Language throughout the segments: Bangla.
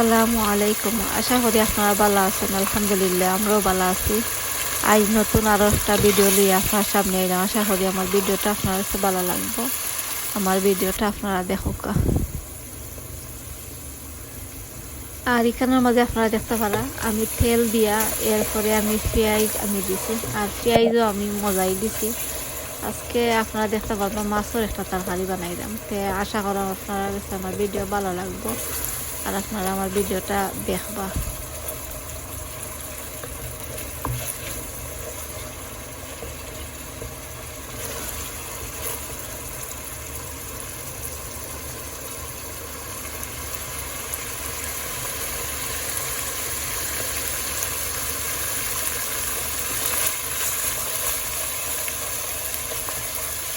আসসালামু আলাইকুম। আশা করি আপনারা ভালো আছেন। আলহামদুলিল্লাহ, আমরাও ভালো আছি। আজ নতুন আরও একটা ভিডিও নিয়ে আপনার সামনে এলাম। আশা করি আমার ভিডিওটা আপনার কাছে ভালো লাগবে। আমার ভিডিওটা আপনারা দেখুক। আর এখানের মাঝে আপনারা দেখতে পারা, আমি তেল দিয়া, এরপরে আমি পেঁয়াজ আমি দিছি। আর পেঁয়াজও আমি মজাই দিছি। আজকে আপনারা দেখতে পারবেন মাছের একটা তরকারি বানাইলাম। তে আশা করা আপনারা আমার ভিডিও ভালো লাগবে। আর আপনারা আমার ভিডিওটা দেখবা।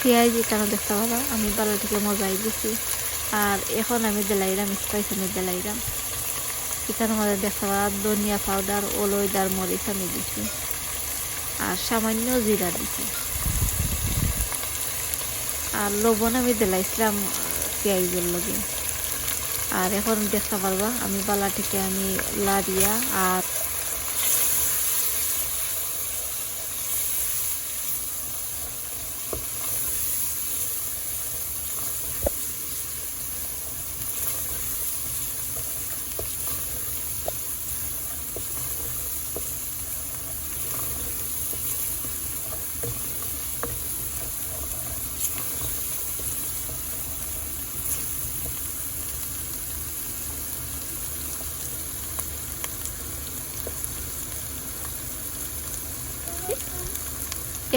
পেঁয়াজ এখানে দেখতে পাবা আমি বালা থেকে মজাই দিছি। আর এখন আমি দিলাইলাম স্পাইস আমি দিলাইলাম এখানে মধ্যে দেখতে পাবা ধনিয়া পাউডার ওলইদার মরিচ আমি দিছি। আর সামান্য জিরা দিছি। আর লবণ আমি দিলাইছিলাম পেঁয়াজের লগে। আর এখন দেখতে পারবা, আমি বালা থেকে আমি লাড়িয়া আর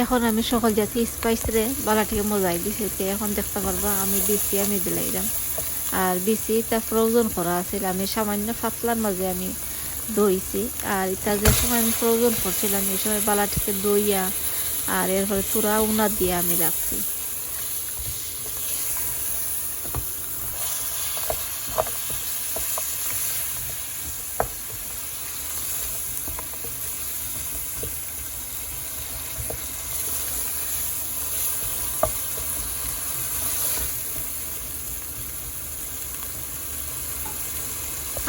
এখন আমি সকল জাতি স্পাইস রে বালাটিকে মজাই দিছি এখন দেখতে পারবা আমি বিসি আমি দিলাইলাম আর বিসি তা ফ্রোজন করা আছিল আমি সামান্য ফাতলার মাঝে আমি দইছি। আর এটা যে সময় আমি ফ্রোজন করছিলাম, এই সময় বালাটিকে দইয়া আর এরপরে পুরা উনা দিয়ে আমি রাখছি।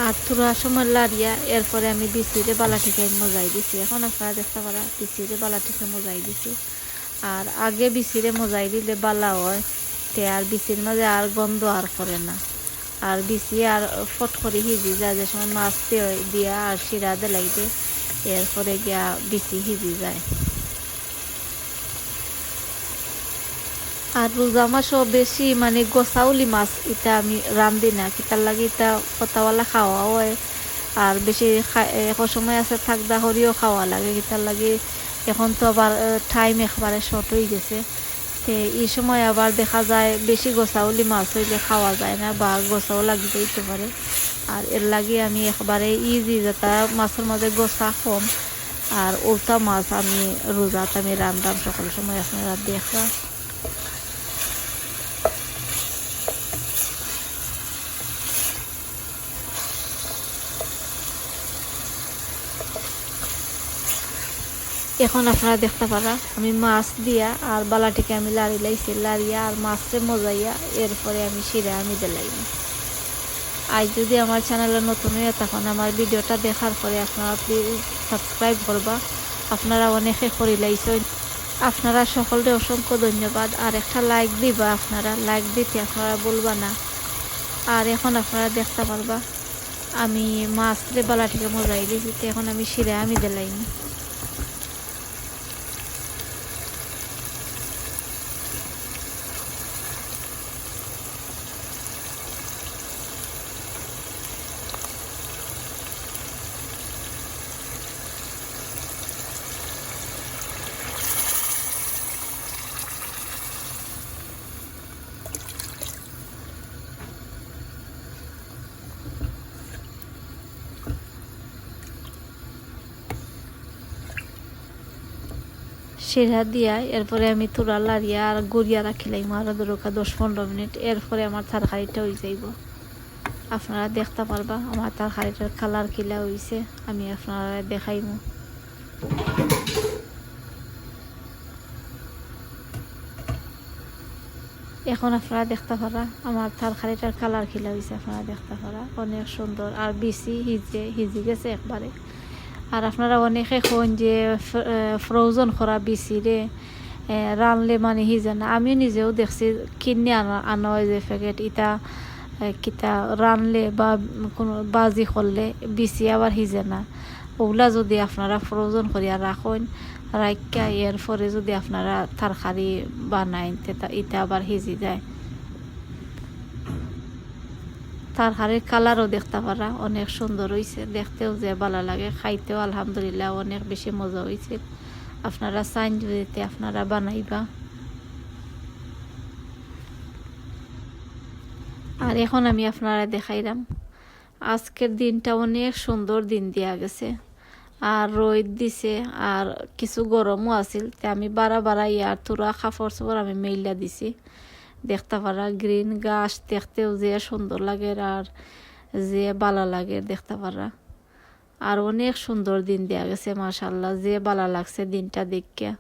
আর তুরা সময় লাড়িয়া এরপরে আমি বিচিরে বালাটিকে মজাই দিছি। এখন আপনারা দেখতে পারা বিচিরে বালাটিকে মজাই দিছি। আর আগে বিচিরে মজাই দিলে বালা হয়, তে আর বিচির মাঝে আর গন্ধ আর করে না। আর বিচি আর ফট করে সিজি যায় যে সময় মাছ দিয়ে- আর শিরা দিলাইতে, এরপরে গিয়া বিচি সিজি যায়। আর রোজা মাসও বেশি মানে গোসাউলি মাছ, এটা আমি রান্ধি না। কিতার লাগে এটা কতাওয়ালা খাওয়া হয়। আর বেশি সময় আছে থাকদা হরিও খাওয়া লাগে। কিতার লাগে এখন তো আবার টাইম একবারে শর্ট হয়ে গেছে। তে এই সময় আবার দেখা যায় বেশি গোসাউলি মাছ হইলে খাওয়া যায় না বা গোসাও লাগি যাইতে পারে আর এর লাগে আমি একবারে ইজি যেটা মাছের মাঝে গোসা কম। আর উল্টা মাছ আমি, রোজাত আমি রান্ধাম সকল সময় আপনারা দেখা এখন আপনারা দেখতে পারা, আমি মাছ দিয়া আর বালাটিকে আমি লাড়ি লাইছি, লাড়িয়া আর মাছরে মজাইয়া এরপরে আমি শিরা আমি দিলাইম আজ যদি আমার চ্যানেলে নতুন হয়ে তখন আমার ভিডিওটা দেখার পরে আপনারা প্লিজ সাবস্ক্রাইব করবা। আপনারা অনেকে করি লাইছেন আপনারা সকলকে অসংখ্য ধন্যবাদ। আর একটা লাইক দিবা আপনারা লাইক দিতে আপনারা বলবা না। আর এখন আপনারা দেখতে পারবা, আমি মাছ মাছরে বালাটিকে মজাই দিয়েছি এখন আমি শিরা আমি দিলাইম সেরা দিয়া, এরপরে আমি তুরা লাড়িয়া আর গড়িয়া রাখিলাম আরও দরকার দশ পনেরো মিনিট। এরপরে আমার তরকারিটা হয়ে যাইব। আপনারা দেখতে পারবা, আমার তরকারিটার কালার কিলা হয়েছে আমি আপনারা দেখাইমু। এখন আপনারা দেখতে পারা আমার তরকারিটার কালার খিলা হয়েছে আপনারা দেখতে পারা অনেক সুন্দর আর বেশি হিজে হিজি গেছে একবারে। আর আপনারা অনেকে কোন যে ফ্রোজন করা বেশি রে রানলে মানে হিজে না আমিও নিজেও দেখছি, কিনে আনা আনা যে প্যাকেট, ইটা কিতা রানলে বা কোনো বাজি করলে বেশি আবার হিজে না ওগুলা যদি আপনারা ফ্রোজন করিয়া রাখেন রাইকা এর পরে যদি আপনারা তরকারি তেতা, ইটা আবার হিজি যায়। তরকারির কালারও দেখতে পারা, অনেক সুন্দর হয়েছে দেখতেও যে ভালো লাগে, খাইতেও আলহামদুলিল্লাহ অনেক বেশি মজা হয়েছে আপনারা চাইন যদি আপনারা বানাইবা। আর এখন আমি আপনারা দেখাইলাম। আজকের দিনটা অনেক সুন্দর দিন দিয়া গেছে। আর রোদ দিছে, আর কিছু গরমও আছিল, তে আমি বারা বারা ইয়ার তুরা কাপড় চোপড় আমি মেইলা দিছি। দেখতে পারা গ্রিন গাছ দেখতেও যে সুন্দর লাগে আর যে বালা লাগে দেখতে পারা। আর অনেক সুন্দর দিন দেয়া গেছে মাশাল্লাহ যে বালা লাগছে দিনটা দেখিয়া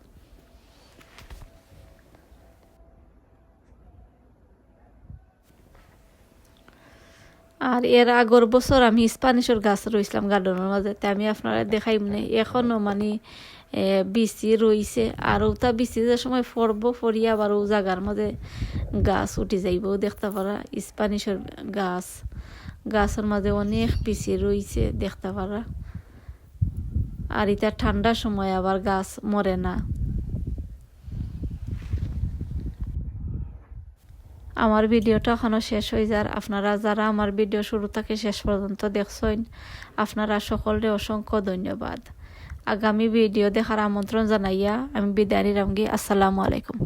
আর এর আগর বছর আমি স্পানিশের গাছ রইছিলাম গার্ডেনের মাঝে আমি আপনারা দেখাই মানে এখনও মানে বিচি রইছে। আর ওটা বিচি যে সময় ফরব, ফরিয়া আবার ও জায়গার মাঝে গাছ উঠে যাইব, দেখতে পারা। স্পানিশের গাছ, গাছের মাঝে অনেক বিচি রইছে, দেখতে পারা। আর এটা ঠান্ডার সময় আবার গাছ মরে না। আমার ভিডিওটা এখনও শেষ হয়ে যার। আপনারা যারা আমার ভিডিও শুরু থেকে শেষ পর্যন্ত দেখছেন, আপনারা সকলকে অসংখ্য ধন্যবাদ। আগামী ভিডিও দেখার আমন্ত্রণ জানাইয়া আমি বিদায় নিলামগি আসসালামু আলাইকুম।